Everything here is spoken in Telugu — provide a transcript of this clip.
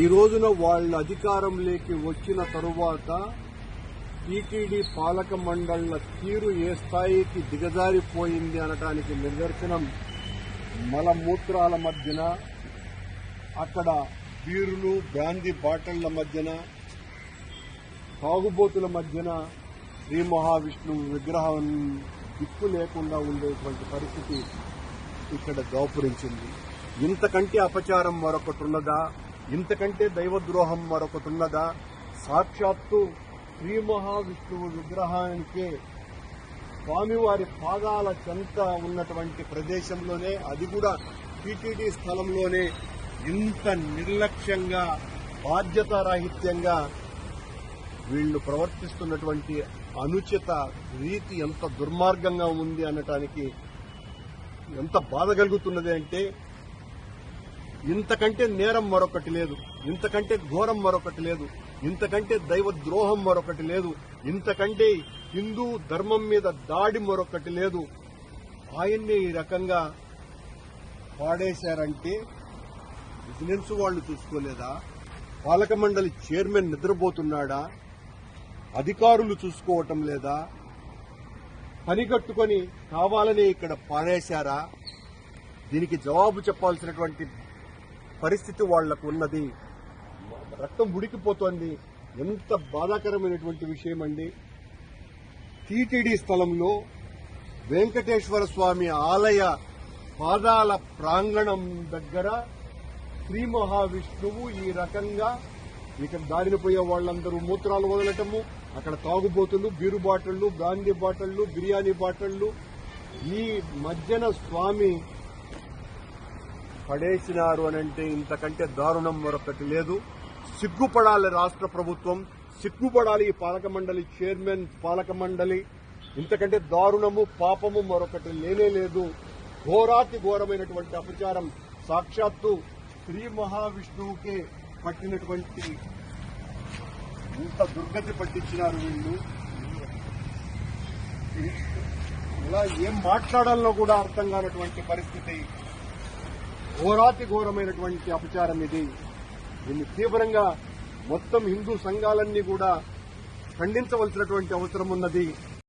ఈ రోజున వాళ్ళ అధికారంలోకి వచ్చిన తరువాత టీటీడీ పాలక మండళ్ళ తీరు ఏ స్థాయికి దిగజారిపోయింది అనడానికి నిదర్శనం మలమూత్రాల మధ్యన అక్కడ బీరులు బ్రాందీ బాటళ్ళ మధ్యన తాగుబోతుల మధ్యన శ్రీ మహావిష్ణువు విగ్రహం దిక్కు లేకుండా ఉండేటువంటి పరిస్థితి ఇక్కడ దాపురించింది. ఇంతకంటే అపచారం మరొకటి ఉన్నదా? ఇంతకంటే దైవద్రోహం మరొకటిన్నదా? సాక్షాత్తు శ్రీ మహావిష్ణువు విగ్రహానికే స్వామివారి పాదాల చెంత ఉన్నటువంటి ప్రదేశంలోనే అది కూడా టీటీడీ స్థలంలోనే ఇంత నిర్లక్ష్యంగా బాధ్యతారాహిత్యంగా వీళ్ళు ప్రవర్తిస్తున్నటువంటి అనుచిత రీతి ఎంత దుర్మార్గంగా ఉంది అనటానికి ఎంత బాధ కలుగుతున్నది అంటే ఇంతకంటే నేరం మరొకటి లేదు. ఇంతకంటే ఘోరం మరొకటి లేదు. ఇంతకంటే దైవ ద్రోహం మరొకటి లేదు. ఇంతకంటే హిందూ ధర్మం మీద దాడి మరొకటి లేదు. ఆయన్ని ఈ రకంగా పాడేశారంటే విజిలెన్స్ వాళ్ళు చూసుకోలేదా? పాలక మండలి చైర్మన్ నిద్రపోతున్నాడా? అధికారులు చూసుకోవటం లేదా? పనికట్టుకొని కావాలని ఇక్కడ పాడేశారా? దీనికి జవాబు చెప్పాల్సినటువంటి పరిస్థితి వాళ్ళకు ఉన్నది. రక్తం ఉడికిపోతోంది. ఎంత బాధాకరమైనటువంటి విషయం అండి టీటీడీ స్థలంలో వెంకటేశ్వర స్వామి ఆలయ పాదాల ప్రాంగణం దగ్గర శ్రీ మహావిష్ణువు ఈ రకంగా ఇక్కడ దారిన పోయే వాళ్ళందరూ మూత్రాలు వదలటము అక్కడ తాగుబోతులు బీరు బాటిళ్ళు గాంధీ బాటిళ్ళు బిర్యానీ బాటిళ్ళు ఈ మధ్యన స్వామి పడేసినారు అని అంటే ఇంతకంటే దారుణం మరొకటి లేదు. సిగ్గుపడాలి రాష్ట్ర ప్రభుత్వం సిగ్గుపడాలి ఈ పాలక మండలి చైర్మన్ పాలక మండలి. ఇంతకంటే దారుణము పాపము మరొకటి లేనే లేదు. ఘోరాతి ఘోరమైనటువంటి అపచారం సాక్షాత్తు శ్రీ మహావిష్ణువుకే పట్టినటువంటి ఇంత దుర్గతి పట్టించినారు వీళ్ళు. ఇలా ఏం మాట్లాడాలో కూడా అర్థం కానటువంటి పరిస్థితి. ఘోరాతి ఘోరమైనటువంటి అపచారం ఇది. దీన్ని తీవ్రంగా మొత్తం హిందూ సంఘాలన్నీ కూడా ఖండించవలసినటువంటి అవసరం ఉన్నది.